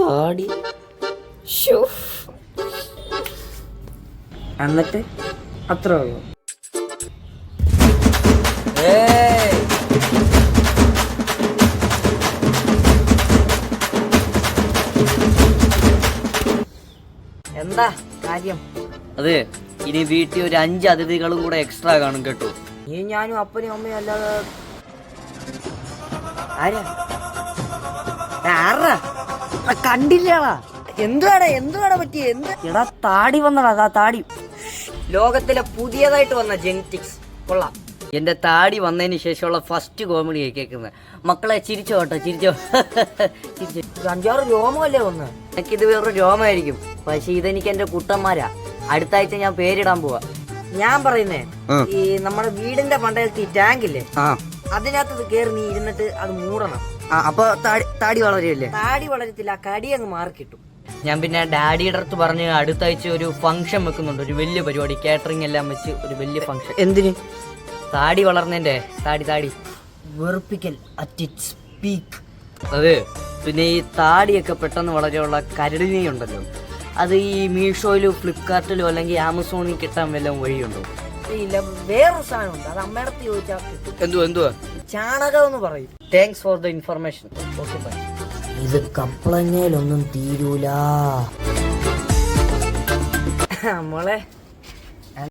താടി. എന്നിട്ട് അത്ര ഉള്ളൂ. എന്താ കാര്യം? അതെ ഇനി വീട്ടിൽ ഒരു അഞ്ച് അതിഥികളും കൂടെ എക്സ്ട്രാ കാണും കേട്ടോ. നീ ഞാനും അപ്പനും അമ്മയും അല്ലാതെ ആരാ? ആ, ആരെടാ? ആ, കണ്ടില്ലടാ. എന്തുവാടാ എന്തുവാടാ പറ്റിയ? എന്ത്? എടാ താടി വന്നടാ താടി. ലോകത്തിലെ പുതിയതായിട്ട് വന്ന ജെനറ്റിക്സ്. കൊള്ളാം. എന്റെ താടി വന്നതിന് ശേഷമുള്ള ഫസ്റ്റ് കോമഡി കേൾക്കുന്നത്. മക്കളെ ചിരിച്ചോ കേട്ടോ ചിരിച്ചോ. ചിരിച്ചോ. അഞ്ചാറ് രോമമല്ലേ വന്ന് എനിക്കിത് വേറൊരു രോമായിരിക്കും പക്ഷെ ഇതെനിക്ക് എന്റെ കുട്ടന്മാരാ. അടുത്ത ആഴ്ച ഞാൻ പേരിടാൻ പോവാ. ഞാൻ പറയുന്നേ ഈ നമ്മുടെ വീടിന്റെ പണ്ടത്തെ ഈ ടാങ്ക് ഇല്ലേ ആ. അതിനകത്ത് കയറി കേറി നീ ഇരുന്നിട്ട് അത് മൂടണം. ആ, അപ്പൊ താടി വളരില്ലേ താടി വളരത്തില്ല കടി അങ്ങ് മാറി കിട്ടും. ഞാൻ പിന്നെ ഡാഡിയുടെ അടുത്ത് പറഞ്ഞ് അടുത്ത ആഴ്ച ഒരു ഫംഗ്ഷൻ വെക്കുന്നുണ്ട്. ഒരു വലിയ പരിപാടി കാറ്ററിംഗ് എല്ലാം വെച്ച് ഒരു വലിയ ഫംഗ്ഷൻ എന്തിന്? താടി വളർന്നതിന്റെ താടി താടി. വെറുപ്പിക്കൽ അറ്റ് ഇറ്റ്സ് പീക്ക് അതെ പിന്നെ ഈ താടിയൊക്കെ പെട്ടെന്ന് വളരെയുള്ള കരടിനെയുണ്ടല്ലോ അത് ഈ മീഷോയിലും ഫ്ലിപ്കാർട്ടിലും അല്ലെങ്കിൽ ആമസോണിൽ കിട്ടാൻ വല്ല വഴിയുണ്ടോ? ഇല്ല വേറൊരു സാധനമുണ്ട് അത് അമ്മയുടെ അടുത്ത് ചോദിച്ചാൽ കിട്ടും. എന്തുവാ എന്തുവാ? ചാണകം എന്ന് പറയും. Thanks for the information okay bye ഇത് കപ്പളങ്ങയിലൊന്നും തീരൂല. മോളെ.